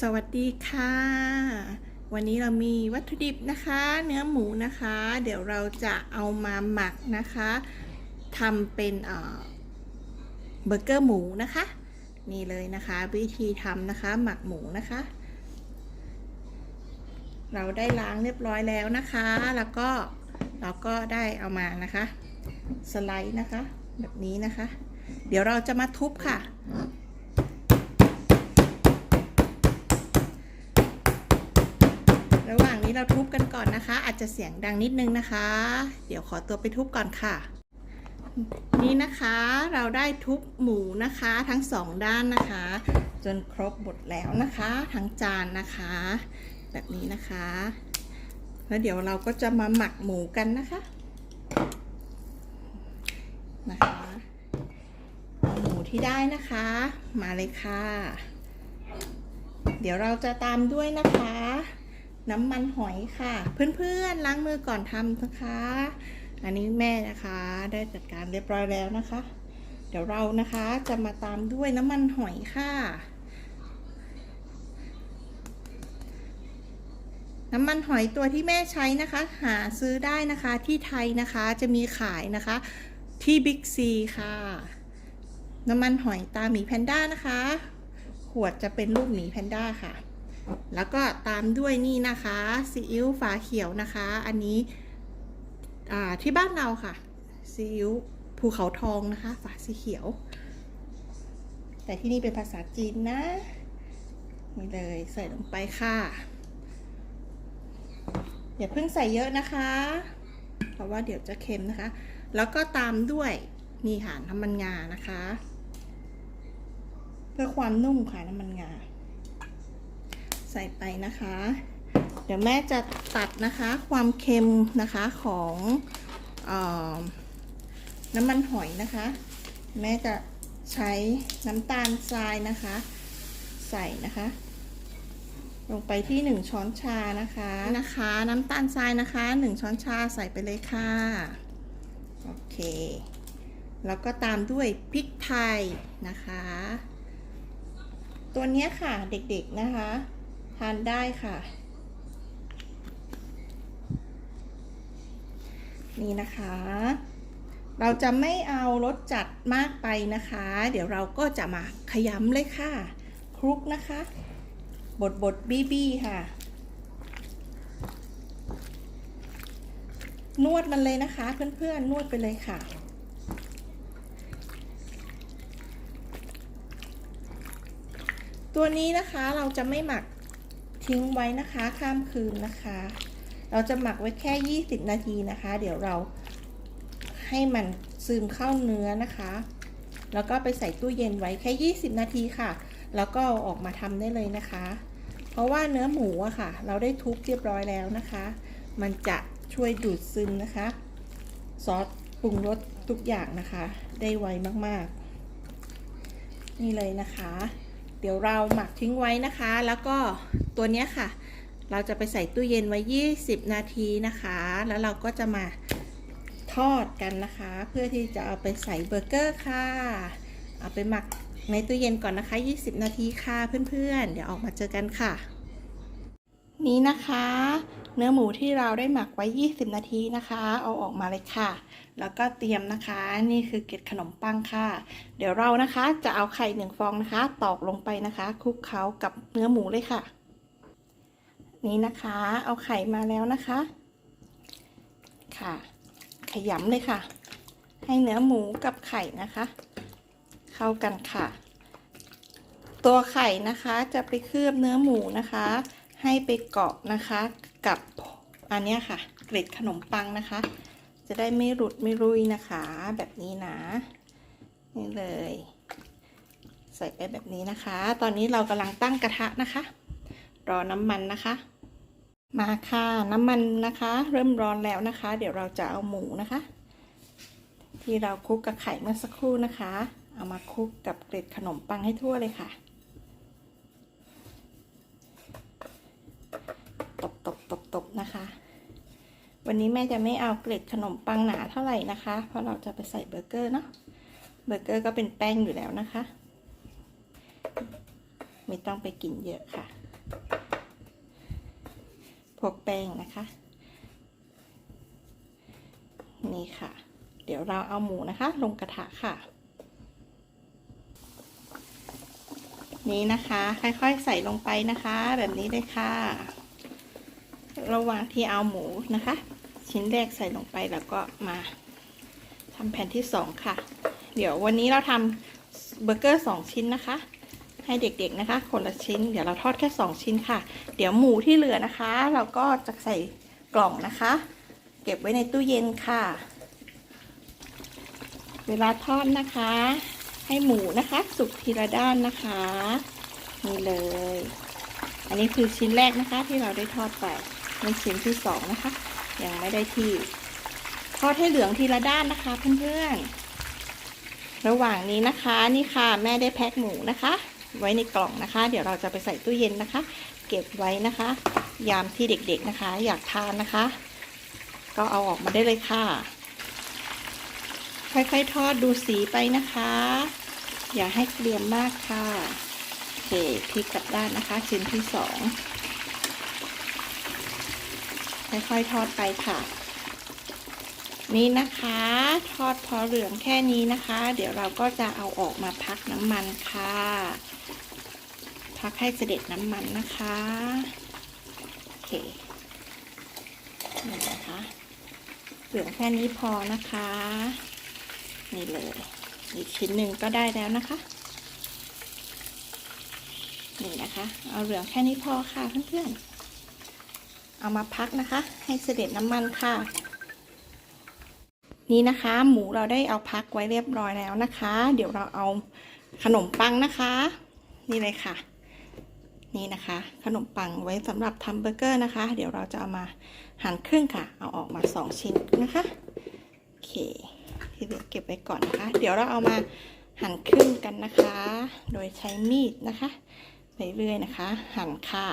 สวัสดีค่ะ วันนี้เรามีวัตถุดิบนะคะ เนื้อหมูนะคะ เดี๋ยวเราจะเอามาหมักนะคะทำเป็นเบอร์เกอร์หมูนะคะ นี่เลยนะคะ วิธีทำนะคะ หมักหมูนะคะ เราได้ล้างเรียบร้อยแล้วนะคะ แล้วก็เราก็ได้เอามานะคะ สไลด์นะคะ แบบนี้นะคะ เดี๋ยวเราจะมาทุบค่ะ ระหว่างนี้เราทุบกันก่อนนะคะ อาจจะเสียงดังนิดนึงนะคะ เดี๋ยวขอตัวไปทุบก่อนค่ะ นี่นะคะเราได้ทุบหมูนะคะทั้งสองด้านนะคะ จนครบหมดแล้วนะคะ ทั้งจานนะคะ แบบนี้นะคะ แล้วเดี๋ยวเราก็จะมาหมักหมูกันนะคะนะคะหมูที่ได้นะคะ มาเลยค่ะ เดี๋ยวเราจะตามด้วยนะคะ น้ำมันหอยค่ะ เพื่อนๆล้างมือก่อนทำนะคะ อันนี้แม่นะคะได้จัดการเรียบร้อยแล้วนะคะ เดี๋ยวเรานะคะจะมาตามด้วยน้ำมันหอยค่ะ น้ำมันหอยตัวที่แม่ใช้นะคะ หาซื้อได้นะคะที่ไทยนะคะจะมีขายนะคะที่บิ๊กซีค่ะ น้ำมันหอยตาหมีแพนด้านะคะ ขวดจะเป็นรูปหมีแพนด้าค่ะ แล้วก็ตามด้วยนี่นะคะซีอิ๊วฝาเขียวนะคะ อันนี้ที่บ้านเราค่ะซีอิ๊วภูเขาทองนะคะ ฝาสีเขียว แต่ที่นี่เป็นภาษาจีนนะนี่เลยใส่ลงไปค่ะ อย่าเพิ่งใส่เยอะนะคะ เพราะว่าเดี๋ยวจะเค็มนะคะ แล้วก็ตามด้วยนี่ค่ะน้ำมันงานะคะ เพื่อความนุ่มค่ะน้ำมันงา ส่ไปนะคะ เดี๋ยวแม่จะตัดนะคะความเค็มนะคะของออน้ำมันหอยนะคะ แม่จะใช้น้ำตาลทรายนะคะ ใส่นะคะ ลงไปที่ 1 ช้อนชานะคะนะคะ น้ำตาลทรายนะคะ 1 ช้อนชาใส่ไปเลยค่ะโอเคแล้วก็ตามด้วยพริกไทยนะคะ ตัวนี้ค่ะเด็กๆนะคะ ทานได้ค่ะ นี่นะคะ เราจะไม่เอารสจัดมากไปนะคะ เดี๋ยวเราก็จะมาขยำเลยค่ะ คลุกนะคะ บดบดบี้บี้ค่ะ นวดมันเลยนะคะ เพื่อนๆนวดไปเลยค่ะตัวนี้นะคะเราจะไม่หมัก ทิ้งไว้นะคะข้ามคืนนะคะ เราจะหมักไว้แค่ 20 นาทีนะคะ เดี๋ยวเราให้มันซึมเข้าเนื้อนะคะ แล้วก็ไปใส่ตู้เย็นไว้แค่ 20 นาทีค่ะ แล้วก็ออกมาทำได้เลยนะคะ เพราะว่าเนื้อหมูอะค่ะ เราได้ทุบเรียบร้อยแล้วนะคะ มันจะช่วยดูดซึมนะคะ ซอสปรุงรสทุกอย่างนะคะ ได้ไวมากๆ นี่เลยนะคะ เดี๋ยวเราหมักทิ้งไว้นะคะ แล้วก็ตัวนี้ค่ะ เราจะไปใส่ตู้เย็นไว้ 20 นาทีนะคะ แล้วเราก็จะมาทอดกันนะคะ เพื่อที่จะเอาไปใส่เบอร์เกอร์ค่ะ เอาไปหมักในตู้เย็นก่อนนะคะ 20 นาทีค่ะเพื่อนๆ เดี๋ยวออกมาเจอกันค่ะ นี้นะคะ เนื้อหมูที่เราได้หมักไว้ 20 นาทีนะคะ เอาออกมาเลยค่ะ แล้วก็เตรียมนะคะ นี่คือเกล็ดขนมปังค่ะ เดี๋ยวเรานะคะจะเอาไข่หนึ่งฟองนะคะ ตอกลงไปนะคะ คลุกเคล้ากับเนื้อหมูเลยค่ะ นี่นะคะ เอาไข่มาแล้วนะคะ ค่ะ ขยำเลยค่ะ ให้เนื้อหมูกับไข่นะคะ เข้ากันค่ะ ตัวไข่นะคะจะไปเคลือบเนื้อหมูนะคะให้ไปเกาะนะคะ กับอันนี้ค่ะ เกล็ดขนมปังนะคะ จะได้ไม่หลุดไม่รุยนะคะ แบบนี้นะนี่เลย ใส่ไปแบบนี้นะคะ ตอนนี้เรากำลังตั้งกระทะนะคะ รอน้ำมันนะคะ มาค่ะน้ำมันนะคะ เริ่มร้อนแล้วนะคะ เดี๋ยวเราจะเอาหมูนะคะ ที่เราคลุกกับไข่เมื่อสักครู่นะคะ เอามาคลุกกับเกล็ดขนมปังให้ทั่วเลยค่ะ ตบ ตบนะคะ วันนี้แม่จะไม่เอาเกล็ดขนมปังหนาเท่าไหร่นะคะ เพราะเราจะไปใส่เบอร์เกอร์เนาะ เบอร์เกอร์ก็เป็นแป้งอยู่แล้วนะคะ ไม่ต้องไปกินเยอะค่ะ พวกแป้งนะคะ นี่ค่ะ เดี๋ยวเราเอาหมูนะคะ ลงกระทะค่ะนี่นะคะ ค่อยๆ ใส่ลงไปนะคะ แบบนี้เลยค่ะ ระหว่างที่เอาหมูนะคะ ชิ้นแรกใส่ลงไปแล้วก็มาทำแผ่นที่สองค่ะ เดี๋ยววันนี้เราทำเบอร์เกอร์สองชิ้นนะคะ ให้เด็กๆนะคะ คนละชิ้น เดี๋ยวเราทอดแค่สองชิ้นค่ะ เดี๋ยวหมูที่เหลือนะคะ เราก็จะใส่กล่องนะคะ เก็บไว้ในตู้เย็นค่ะ เวลาทอดนะคะ ให้หมูนะคะ สุกทีละด้านนะคะนี่เลย อันนี้คือชิ้นแรกนะคะที่เราได้ทอดไป ในชิ้นที่สองนะคะ ยังไม่ได้ที่ทอดให้เหลืองทีละด้านนะคะเพื่อนๆ ระหว่างนี้นะคะนี่ค่ะแม่ได้แพ็คหมูนะคะ ไว้ในกล่องนะคะ เดี๋ยวเราจะไปใส่ตู้เย็นนะคะ เก็บไว้นะคะ ยามที่เด็กๆนะคะ อยากทานนะคะ ก็เอาออกมาได้เลยค่ะ ค่อยๆทอดดูสีไปนะคะ อย่าให้เกรียมมากค่ะโอเคพลิกกลับด้านนะคะชิ้นที่สอง ค่อยๆทอดไปค่ะ นี่นะคะ ทอดพอเหลืองแค่นี้นะคะ เดี๋ยวเราก็จะเอาออกมาพักน้ำมันค่ะพักให้เสด็จน้ำมันนะคะโอเคนี่นะคะเหลืองแค่นี้พอนะคะ นี่เลย อีกชิ้นหนึ่งก็ได้แล้วนะคะนี่นะคะ เอาเหลืองแค่นี้พอค่ะเพื่อนๆ เอามาพักนะคะ ให้เสด็จน้ำมันค่ะ นี่นะคะ หมูเราได้เอาพักไว้เรียบร้อยแล้วนะคะ เดี๋ยวเราเอาขนมปังนะคะ นี่เลยค่ะ นี่นะคะ ขนมปังไว้สำหรับทำเบอร์เกอร์นะคะ เดี๋ยวเราจะเอามาหั่นครึ่งค่ะ เอาออกมาสองชิ้นนะคะโอเคที่เหลือเก็บไว้ก่อนนะคะ เดี๋ยวเราเอามาหั่นครึ่งกันนะคะ โดยใช้มีดนะคะไปเรื่อยนะคะ หั่นค่ะ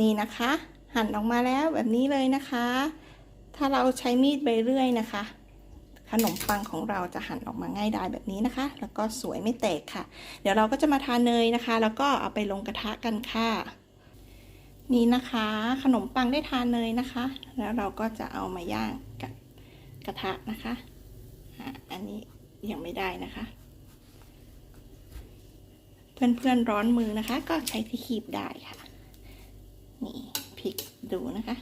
นี่นะคะ หั่นออกมาแล้วแบบนี้เลยนะคะ ถ้าเราใช้มีดใบเรื่อยนะคะ ขนมปังของเราจะหั่นออกมาง่ายได้แบบนี้นะคะ แล้วก็สวยไม่แตกค่ะ เดี๋ยวเราก็จะมาทาเนยนะคะ แล้วก็เอาไปลงกระทะกันค่ะ นี่นะคะ ขนมปังได้ทาเนยนะคะ แล้วเราก็จะเอามาย่างกับกระทะนะคะอะอันนี้ยังไม่ได้นะคะ เพื่อนๆร้อนมือนะคะ ก็ใช้ที่คีบได้ค่ะ ดูนะคะ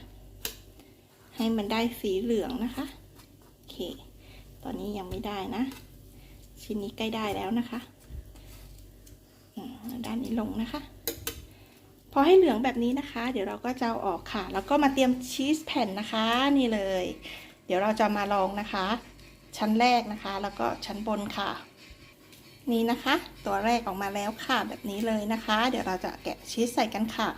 ให้มันได้สีเหลืองนะคะโอเค ตอนนี้ยังไม่ได้นะ ชิ้นนี้ใกล้ได้แล้วนะคะด้านนี้ลงนะคะ พอให้เหลืองแบบนี้นะคะ เดี๋ยวเราก็จะเอาออกค่ะ แล้วก็มาเตรียมชีสแผ่นนะคะนี่เลย เดี๋ยวเราจะมาลองนะคะ ชั้นแรกนะคะ แล้วก็ชั้นบนค่ะนี่นะคะ ตัวแรกออกมาแล้วค่ะแบบนี้เลยนะคะ เดี๋ยวเราจะแกะชีสใส่กันค่ะ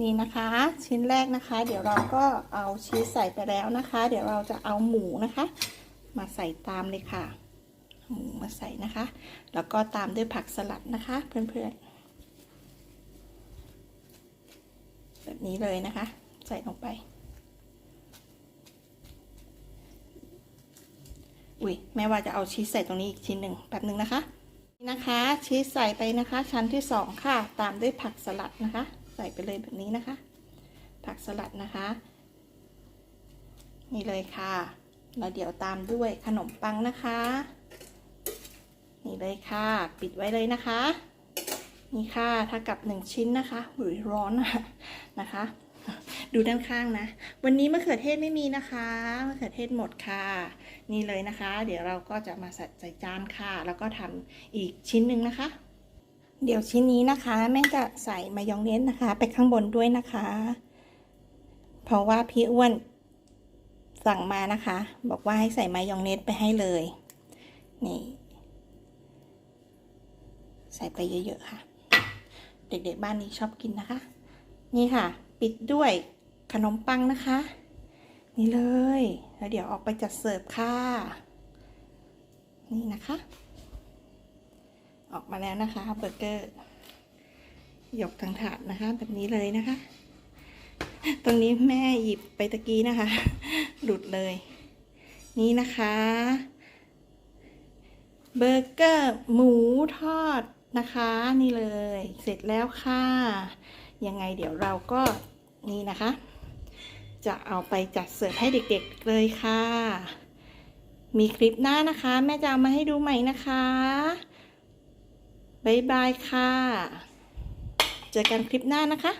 นี่นะคะ ชิ้นแรกนะคะ เดี๋ยวเราก็เอาชีสใส่ไปแล้วนะคะ เดี๋ยวเราจะเอาหมูนะคะ มาใส่ตามเลยค่ะ หมูมาใส่นะคะ แล้วก็ตามด้วยผักสลัดนะคะ เพื่อนๆ แบบนี้เลยนะคะ ใส่ลงไปอุ้ยแม่ว่าจะเอาชีสใส่ตรงนี้อีกชิ้นหนึ่งแป๊บหนึ่งนะคะนี่นะคะ ชีสใส่ไปนะคะ ชั้นที่สองค่ะ ตามด้วยผักสลัดนะคะ ใส่ไปเลยแบบนี้นะคะ ผักสลัดนะคะ นี่เลยค่ะ แล้วเดี๋ยวตามด้วยขนมปังนะคะ นี่เลยค่ะ ปิดไว้เลยนะคะ นี่ค่ะถ้ากับหนึ่งชิ้นนะคะหุยร้อนนะคะ ดูด้านข้างนะ วันนี้มะเขือเทศไม่มีนะคะมะเขือเทศหมดค่ะ นี่เลยนะคะ เดี๋ยวเราก็จะมาใส่จานค่ะ แล้วก็ทำอีกชิ้นหนึ่งนะคะ เดี๋ยวชิ้นนี้นะคะ แม่จะใส่มายองเนสนะคะ ไปข้างบนด้วยนะคะ เพราะว่าพี่อ้วนสั่งมานะคะ บอกว่าให้ใส่มายองเนสไปให้เลย นี่ ใส่ไปเยอะๆค่ะ เด็กๆบ้านนี้ชอบกินนะคะ นี่ค่ะ ปิดด้วยขนมปังนะคะ นี่เลย แล้วเดี๋ยวออกไปจัดเสิร์ฟค่ะ นี่นะคะ ออกมาแล้วนะคะเบอร์เกอร์ยกทางถาดนะคะ แบบนี้เลยนะคะ ตรงนี้แม่หยิบไปตะกี้นะคะ หลุดเลย นี่นะคะเบอร์เกอร์หมูทอดนะคะนี่เลย เสร็จแล้วค่ะ ยังไงเดี๋ยวเราก็นี่นะคะ จะเอาไปจัดเสิร์ฟให้เด็กๆเลยค่ะ มีคลิปหน้านะคะ แม่จะเอามาให้ดูใหม่นะคะ บ๊ายบายค่ะ เจอกันคลิปหน้านะคะ